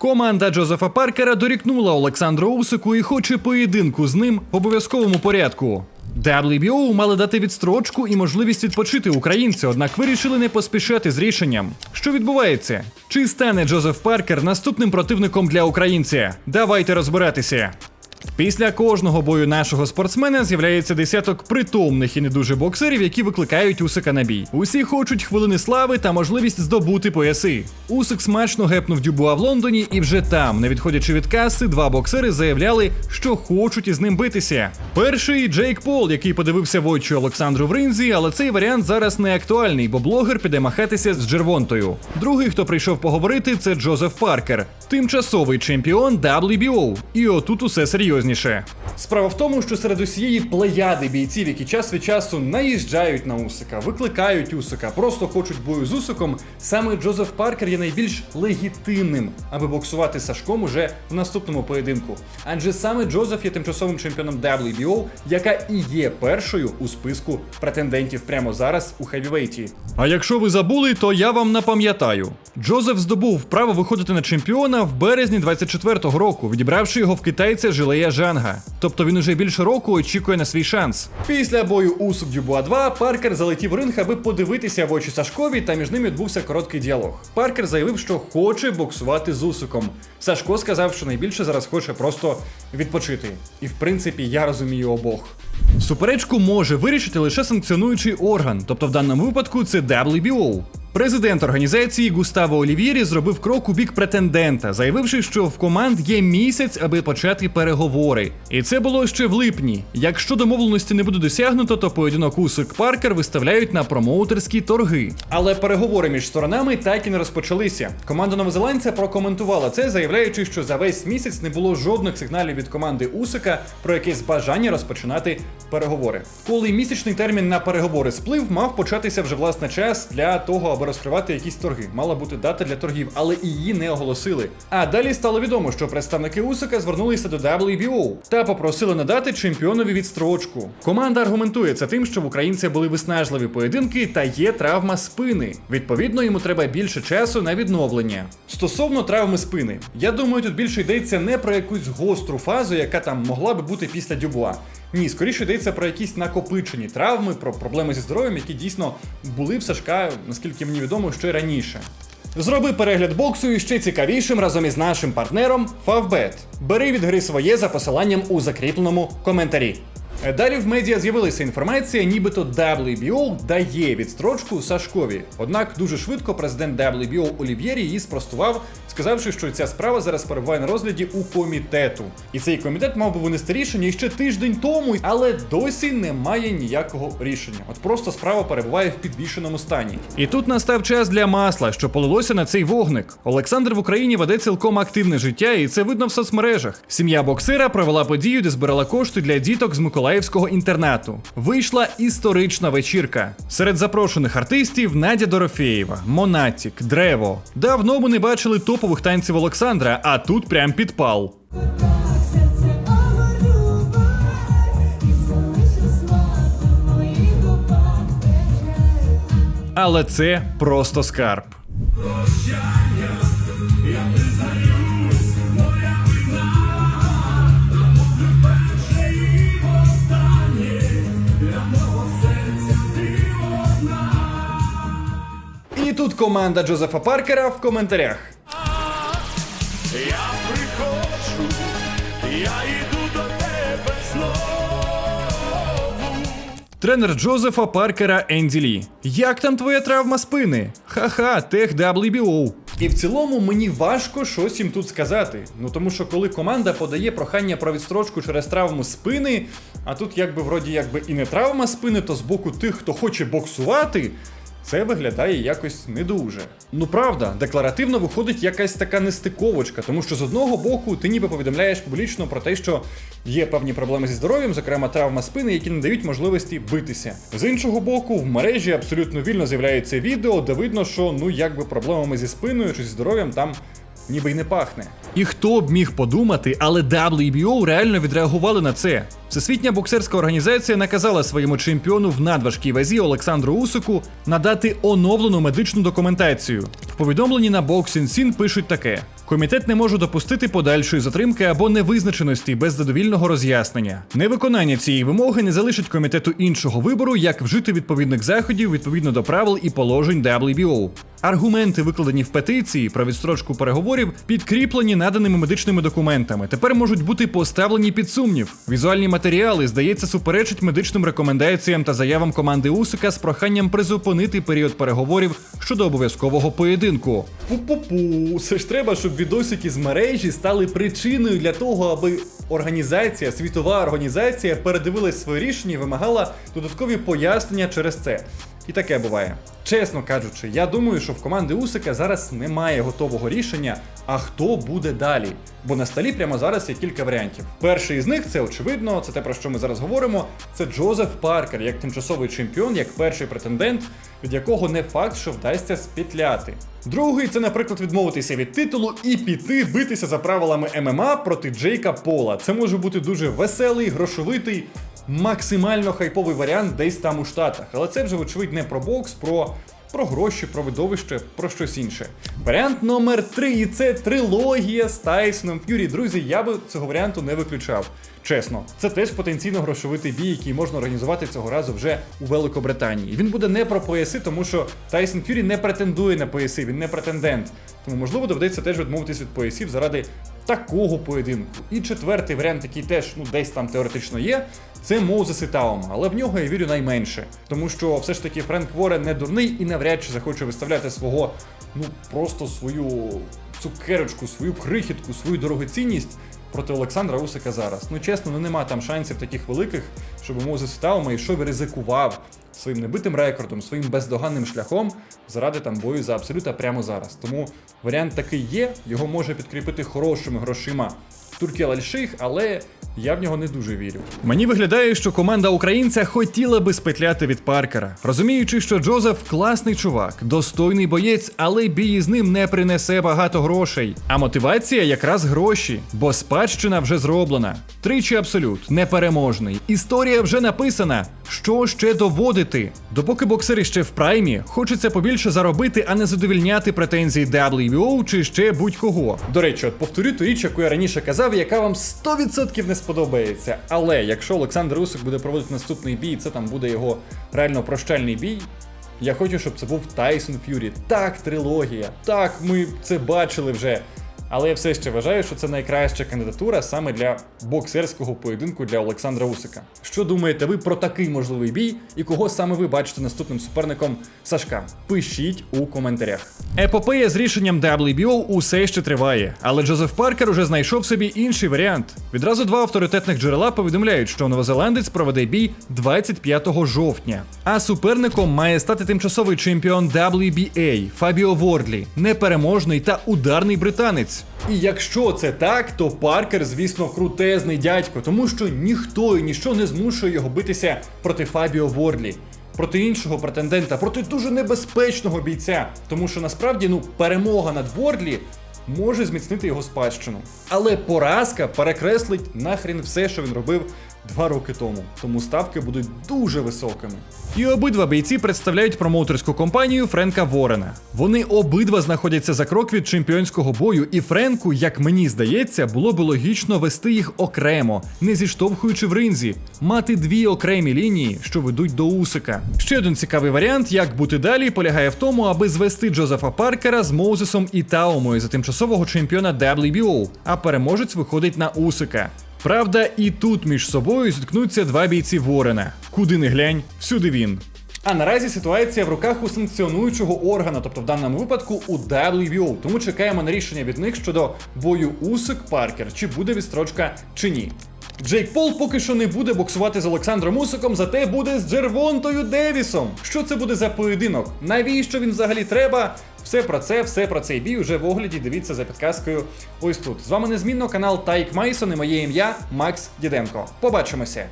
Команда Джозефа Паркера дорікнула Олександру Усику і хоче поєдинку з ним в обов'язковому порядку. WBO мали дати відстрочку і можливість відпочити українцю, однак вирішили не поспішати з рішенням. Що відбувається? Чи стане Джозеф Паркер наступним противником для українця? Давайте розбиратися. Після кожного бою нашого спортсмена з'являється десяток притомних і не дуже боксерів, які викликають Усика на бій. Усі хочуть хвилини слави та можливість здобути пояси. Усик смачно гепнув Дюбуа в Лондоні, і вже там, не відходячи від каси, два боксери заявляли, що хочуть із ним битися. Перший Джейк Пол, який подивився в очі Олександру в ринзі, але цей варіант зараз не актуальний, бо блогер піде махатися з Джервонтою. Другий, хто прийшов поговорити, це Джозеф Паркер, тимчасовий чемпіон WBO. І отут усе серйозніше. Справа в тому, що серед усієї плеяди бійців, які час від часу наїжджають на Усика, викликають Усика, просто хочуть бою з Усиком, саме Джозеф Паркер є найбільш легітимним, аби боксувати з Сашком уже в наступному поєдинку. Адже саме Джозеф є тимчасовим чемпіоном WBO, яка і є першою у списку претендентів прямо зараз у хевівейті. А якщо ви забули, то я вам напам'ятаю. Джозеф здобув право виходити на чемпіона в березні 24-го року, відібравши його в китайця Жилея Жанга. Тобто він уже більше року очікує на свій шанс. Після бою у Дюбуа 2 Паркер залетів ринг, аби подивитися в очі Сашкові, та між ними відбувся короткий діалог. Паркер заявив, що хоче боксувати з Усиком. Сашко сказав, що найбільше зараз хоче просто відпочити. І в принципі я розумію обох. Суперечку може вирішити лише санкціонуючий орган, тобто в даному випадку це WBO. Президент організації Густаво Олівєрі зробив крок у бік претендента, заявивши, що в команд є місяць, аби почати переговори. І це було ще в липні. Якщо домовленості не буде досягнуто, то поєдинок Усик Паркер виставляють на промоутерські торги. Але переговори між сторонами так і не розпочалися. Команда новозеландця прокоментувала це, заявляючи, що за весь місяць не було жодних сигналів від команди Усика про якесь бажання розпочинати переговори. Коли місячний термін на переговори сплив, мав початися вже власне час для того, аби розкривати якісь торги. Мала бути дата для торгів, але її не оголосили. А далі стало відомо, що представники Усика звернулися до WBO та попросили надати чемпіонові відстрочку. Команда аргументує це тим, що в українця були виснажливі поєдинки та є травма спини. Відповідно, йому треба більше часу на відновлення. Стосовно травми спини, я думаю, тут більше йдеться не про якусь гостру фазу, яка там могла би бути після дюбуа. Ні, скоріше йдеться про якісь накопичені травми, про проблеми зі здоров'ям, які дійсно були в Сашка, наскільки мені відомо, ще раніше. Зроби перегляд боксу і ще цікавішим разом із нашим партнером Favbet. Бери від гри своє за посиланням у закріпленому коментарі. Далі в медіа з'явилася інформація, нібито WBO дає відстрочку Сашкові. Однак дуже швидко президент WBO Олів'єрі її спростував, сказавши, що ця справа зараз перебуває на розгляді у комітету. І цей комітет мав би винести рішення ще тиждень тому, але досі немає ніякого рішення. От просто справа перебуває в підвішеному стані. І тут настав час для масла, що полилося на цей вогник. Олександр в Україні веде цілком активне життя, і це видно в соцмережах. Сім'я боксера провела подію, де збирала кошти для діток з Миколаївського інтернату. Вийшла історична вечірка. Серед запрошених артистів Надя Дорофєєва, Монатік, Древо. Давно ми не бачили топових танців Олександра, а тут прям підпал. Але це просто скарб. І тут команда Джозефа Паркера в коментарях. Я приходжу, я йду до тебе знову. Тренер Джозефа Паркера Енді Лі. Як там твоя травма спини? Ха-ха, тех WBO. І в цілому мені важко щось їм тут сказати. Ну тому що коли команда подає прохання про відстрочку через травму спини, а тут якби вроді якби і не травма спини, то з боку тих, хто хоче боксувати. Це виглядає якось не дуже. Ну правда, декларативно виходить якась така нестиковочка, тому що з одного боку ти ніби повідомляєш публічно про те, що є певні проблеми зі здоров'ям, зокрема травма спини, які не дають можливості битися. З іншого боку, в мережі абсолютно вільно з'являється відео, де видно, що ну якби проблемами зі спиною чи зі здоров'ям там ніби й не пахне. І хто б міг подумати, але WBO реально відреагували на це. Всесвітня боксерська організація наказала своєму чемпіону в надважкій вазі Олександру Усику надати оновлену медичну документацію. В повідомленні на Boxing Scene пишуть таке: Комітет не може допустити подальшої затримки або невизначеності без задовільного роз'яснення. Невиконання цієї вимоги не залишить комітету іншого вибору, як вжити відповідних заходів відповідно до правил і положень WBO. Аргументи, викладені в петиції про відстрочку переговорів, підкріплені наданими медичними документами. Тепер можуть бути поставлені під сумнів. Візуальні матеріали, здається, суперечать медичним рекомендаціям та заявам команди Усика з проханням призупинити період переговорів щодо обов'язкового поєдинку. Пу-пу-пу, це ж треба, щоб відосики з мережі стали причиною для того, аби організація, світова організація передивилась своє рішення і вимагала додаткові пояснення через це. І таке буває. Чесно кажучи, я думаю, що в команди Усика зараз немає готового рішення, а хто буде далі. Бо на столі прямо зараз є кілька варіантів. Перший із них це очевидно, це те, про що ми зараз говоримо. Це Джозеф Паркер, як тимчасовий чемпіон, як перший претендент, від якого не факт, що вдасться спітляти. Другий це, наприклад, відмовитися від титулу і піти битися за правилами ММА проти Джейка Пола. Це може бути дуже веселий, грошовитий, максимально хайповий варіант десь там у Штатах. Але це вже, вочевидь, не про бокс, про. Про гроші, про видовище, про щось інше. Варіант номер 3 і це трилогія з Тайсоном Ф'юрі. Друзі, я би цього варіанту не виключав. Чесно, це теж потенційно грошовитий бій, який можна організувати цього разу вже у Великобританії. Він буде не про пояси, тому що Тайсон Ф'юрі не претендує на пояси, він не претендент. Тому можливо доведеться теж відмовитись від поясів заради такого поєдинку. І четвертий варіант, який теж ну десь там теоретично є, це Моузес і Таума, але в нього я вірю найменше. Тому що все ж таки Френк Ворен не дурний і навряд чи захоче виставляти свого, ну просто свою цукерочку, свою крихітку, свою дорогоцінність проти Олександра Усика зараз. Ну чесно, ну нема там шансів таких великих, щоб Моузес і Таума йшов і ризикував своїм небитим рекордом, своїм бездоганним шляхом заради там бою за абсолюта прямо зараз. Тому варіант такий є, його може підкріпити хорошими грошима Туркі Лальших, але я в нього не дуже вірю. Мені виглядає, що команда українця хотіла би спетляти від Паркера, розуміючи, що Джозеф класний чувак, достойний боєць, але бій з ним не принесе багато грошей. А мотивація якраз гроші, бо спадщина вже зроблена. Тричі абсолют, непереможний. Історія вже написана. Що ще доводити? Допоки боксери ще в праймі, хочеться побільше заробити, а не задовільняти претензії WBO чи ще будь-кого. До речі, от повторю ту річ, яку я раніше казав, яка вам 100% не сподобається. Але якщо Олександр Усик буде проводити наступний бій, це там буде його реально прощальний бій. Я хочу, щоб це був Тайсон Ф'юрі. Так, трилогія. Так, ми це бачили вже. Але я все ще вважаю, що це найкраща кандидатура саме для боксерського поєдинку для Олександра Усика. Що думаєте ви про такий можливий бій і кого саме ви бачите наступним суперником Сашка? Пишіть у коментарях. Епопея з рішенням WBO усе ще триває, але Джозеф Паркер уже знайшов собі інший варіант. Відразу два авторитетних джерела повідомляють, що новозеландець проведе бій 25 жовтня. А суперником має стати тимчасовий чемпіон WBA Фабіо Вордлі, непереможний та ударний британець. І якщо це так, то Паркер, звісно, крутезний дядько, тому що ніхто і ніщо не змушує його битися проти Фабіо Ворлі. Проти іншого претендента, проти дуже небезпечного бійця. Тому що насправді ну перемога над Ворлі може зміцнити його спадщину. Але поразка перекреслить нахрін все, що він робив два роки тому. Тому ставки будуть дуже високими. І обидва бійці представляють промоутерську компанію Френка Ворена. Вони обидва знаходяться за крок від чемпіонського бою, і Френку, як мені здається, було би логічно вести їх окремо, не зіштовхуючи в ринзі, мати дві окремі лінії, що ведуть до Усика. Ще один цікавий варіант, як бути далі, полягає в тому, аби звести Джозефа Паркера з Моузесом і Таумою за тимчасового чемпіона WBO, а переможець виходить на Усика. Правда, і тут між собою зіткнуться два бійці Ворена. Куди не глянь, всюди він. А наразі ситуація в руках у санкціонуючого органу, тобто в даному випадку у WBO. Тому чекаємо на рішення від них щодо бою Усик Паркер, чи буде відстрочка чи ні. Джейк Пол поки що не буде боксувати з Олександром Усиком, зате буде з Джервонтою Девісом. Що це буде за поєдинок? Навіщо він взагалі треба? Все про це, все про цей бій уже в огляді. Дивіться за підказкою ось тут. З вами незмінно канал Тайк Майсон і моє ім'я Макс Діденко. Побачимося.